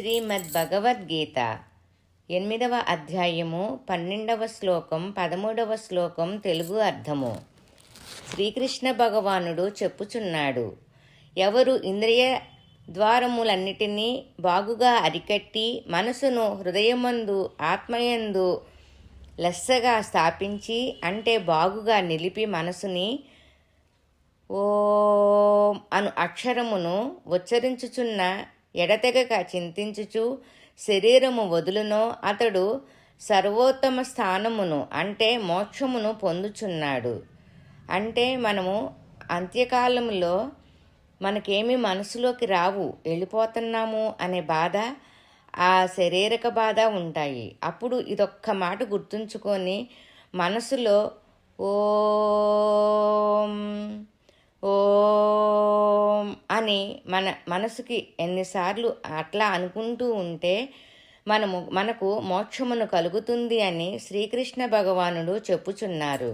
శ్రీమద్ భగవద్గీత ఎనిమిదవ అధ్యాయము పన్నెండవ శ్లోకం పదమూడవ శ్లోకం తెలుగు అర్థము. శ్రీకృష్ణ భగవానుడు చెప్పుచున్నాడు ఎవరు ఇంద్రియ ద్వారములన్నిటినీ బాగుగా అరికట్టి మనసును హృదయమందు ఆత్మయందు లెస్సగా స్థాపించి అంటే బాగుగా నిలిపి మనసుని ఓం అను అక్షరమును ఉచ్చరించుచున్న ఎడతెగక చింతించుచు శరీరము వదులునో అతడు సర్వోత్తమ స్థానమును అంటే మోక్షమును పొందుచున్నాడు. అంటే మనము అంత్యకాలంలో మనకేమి మనసులోకి రావు వెళ్ళిపోతున్నాము అనే బాధ ఆ శరీరక బాధ ఉంటాయి. అప్పుడు ఇదొక్క మాట గుర్తుంచుకొని మనసులో ఓ కానీ మన మనసుకి ఎన్నిసార్లు అట్లా అనుకుంటూ ఉంటే మనము మనకు మోక్షమును కలుగుతుంది అని శ్రీకృష్ణ భగవానుడు చెప్పుచున్నారు.